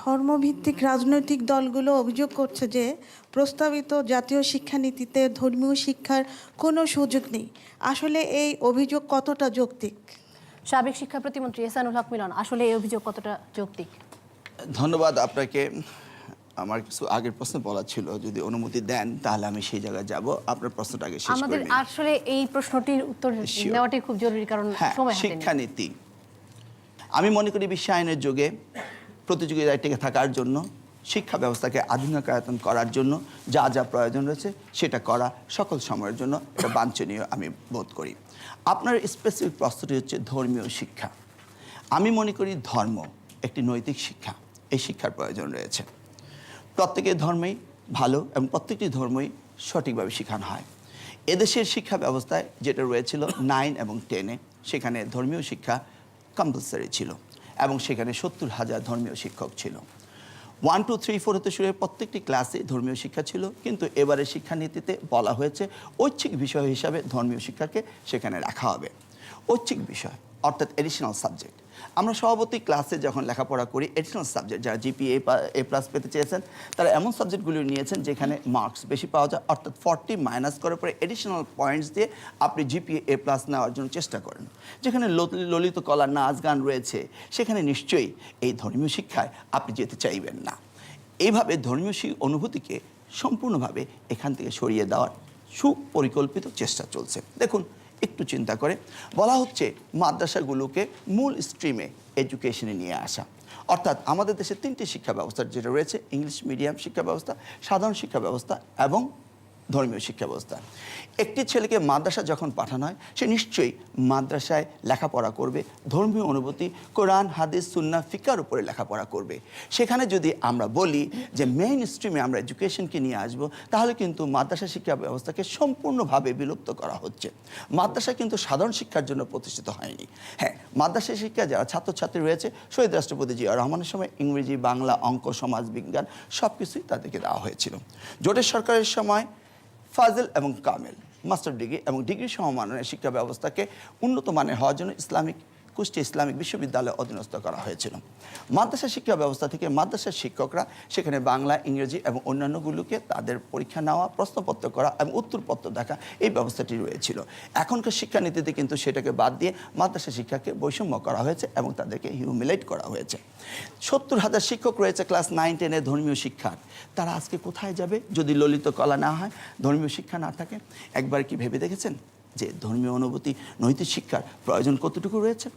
ধর্মভিত্তিক রাজনৈতিক দলগুলো অভিযোগ করছে যে প্রস্তাবিত জাতীয় শিক্ষানীতিতে ধর্মীয় শিক্ষার কোনো সুযোগ নেই। আসলে এই অভিযোগ কতটা যৌক্তিক? সাবেক শিক্ষা প্রতিমন্ত্রী এসানুল হক মিলন আসলে এই অভিযোগ কতটা যৌক্তিক? ধন্যবাদ আপনাকে। আমার কিছু আগের প্রশ্ন বলা ছিল যদি অনুমতি দেন তাহলে আমি সেই জায়গায় যাব। আপনার প্রশ্নটা আগে শেষ আমাদের আসলে এই প্রশ্নটির উত্তর. নেওয়াটাই খুব জরুরি কারণ হ্যাঁ সময় হাতে নেই। শিক্ষানীতি। আমি মনে করি বিশ্ব আইনের যুগে প্রতিযোগিতায় টিকে থাকার জন্য, শিক্ষা ব্যবস্থাকে আধুনিকায়তন করার জন্য যা যা প্রয়োজন রয়েছে সেটা করা সকল সময়ের জন্য এটা বাঞ্ছনীয় আমি বোধ করি। আপনার স্পেসিফিক প্রশ্নটি হচ্ছে ধর্মীয় শিক্ষা। আমি মনে করি ধর্ম একটি নৈতিক শিক্ষা, এই শিক্ষার প্রয়োজন রয়েছে। প্রত্যেকের ধর্মেই ভালো এবং প্রত্যেকটি ধর্মই সঠিকভাবে শেখানো হয়। এদেশের শিক্ষা ব্যবস্থায় যেটা রয়েছিল নাইন এবং টেনে সেখানে ধর্মীয় শিক্ষা কম্পালসারি ছিল। এবং সেখানে সত্তর হাজার ধর্মীয় শিক্ষক ছিল। ওয়ান টু থ্রি ফোর হতে শুরু প্রত্যেকটি ক্লাসে ধর্মীয় শিক্ষা ছিল, কিন্তু এবারে শিক্ষানীতিতে বলা হয়েছে ঐচ্ছিক বিষয় হিসাবে ধর্মীয় শিক্ষাকে সেখানে রাখা হবে। ঐচ্ছিক বিষয়, অর্থাৎ এডিশনাল সাবজেক্ট আমরা সভাপতি ক্লাসে যখন লেখাপড়া করি এডিশনাল সাবজেক্ট যারা জিপিএ এ প্লাস পেতে চেয়েছেন, তারা এমন সাবজেক্টগুলি নিয়েছেন যেখানে মার্কস বেশি পাওয়া যায়, অর্থাৎ ফর্টি মাইনাস করার পরে এডিশনাল পয়েন্টস দিয়ে আপনি জিপিএ এ প্লাস নেওয়ার জন্য চেষ্টা করেন। যেখানে ললিত কলা, নাচ গান রয়েছে, সেখানে নিশ্চয়ই এই ধর্মীয় শিক্ষায় আপনি যেতে চাইবেন না। এইভাবে ধর্মীয় অনুভূতিকে সম্পূর্ণভাবে এখান থেকে সরিয়ে দেওয়ার সুপরিকল্পিত চেষ্টা চলছে। দেখুন একটু চিন্তা করে। বলা হচ্ছে মাদ্রাসাগুলোকে মূল স্ট্রিমে এডুকেশনে নিয়ে আসা। অর্থাৎ আমাদের দেশে তিনটি শিক্ষা ব্যবস্থা যেটা রয়েছে, ইংলিশ মিডিয়াম শিক্ষা ব্যবস্থা, সাধারণ শিক্ষা ব্যবস্থা এবং ধর্মীয় শিক্ষা ব্যবস্থা একটি ছেলেকে মাদ্রাসা যখন পাঠানো হয়, সে নিশ্চয়ই মাদ্রাসায় লেখাপড়া করবে, ধর্মীয় অনুভূতি, কোরআন, হাদিস সুন্না ফিকার উপরে লেখাপড়া করবে। সেখানে যদি আমরা বলি যে মেইন স্ট্রিমে আমরা এডুকেশনকে নিয়ে আসব, তাহলে কিন্তু মাদ্রাসা শিক্ষা ব্যবস্থাকে সম্পূর্ণভাবে বিলুপ্ত করা হচ্ছে। মাদ্রাসা কিন্তু সাধারণ শিক্ষার জন্য প্রতিষ্ঠিত হয়নি। হ্যাঁ মাদ্রাসা শিক্ষা যারা ছাত্রছাত্রী রয়েছে, শহীদ রাষ্ট্রপতি জিয়া রহমানের সময় ইংরেজি, বাংলা, অঙ্ক সমাজ বিজ্ঞান সব কিছুই তাদেরকে দেওয়া হয়েছিল। জোটের সরকারের সময় ফাজল এবং কামেল। মাস্টার ডিগ্রি এবং ডিগ্রি সমমানের শিক্ষা ব্যবস্থাকে উন্নত মানের হওয়ার জন্য ইসলামিক কুষ্টি ইসলামিক বিশ্ববিদ্যালয়ে অধীনস্থ করা হয়েছিল। মাদ্রাসা শিক্ষা ব্যবস্থা থেকে মাদ্রাসার শিক্ষকরা সেখানে বাংলা, ইংরেজি এবং অন্যান্যগুলোকে তাদের পরীক্ষা নেওয়া, প্রশ্নপত্র করা এবং উত্তরপত্র দেখা এই ব্যবস্থাটি রয়েছিল। এখনকার শিক্ষানীতিতে কিন্তু সেটাকে বাদ দিয়ে মাদ্রাসা শিক্ষাকে বৈষম্য করা হয়েছে এবং তাদেরকে হিউমিলেট করা হয়েছে। সত্তর হাজার শিক্ষক রয়েছে ক্লাস নাইন টেনে ধর্মীয় শিক্ষার। তারা আজকে কোথায় যাবে? যদি ললিত কলা না হয়, ধর্মীয় শিক্ষা না থাকে? একবার কি ভেবে দেখেছেন? যে ধর্মীয় অনুভূতি, নৈতিক শিক্ষার প্রয়োজন কতটুকু রয়েছে?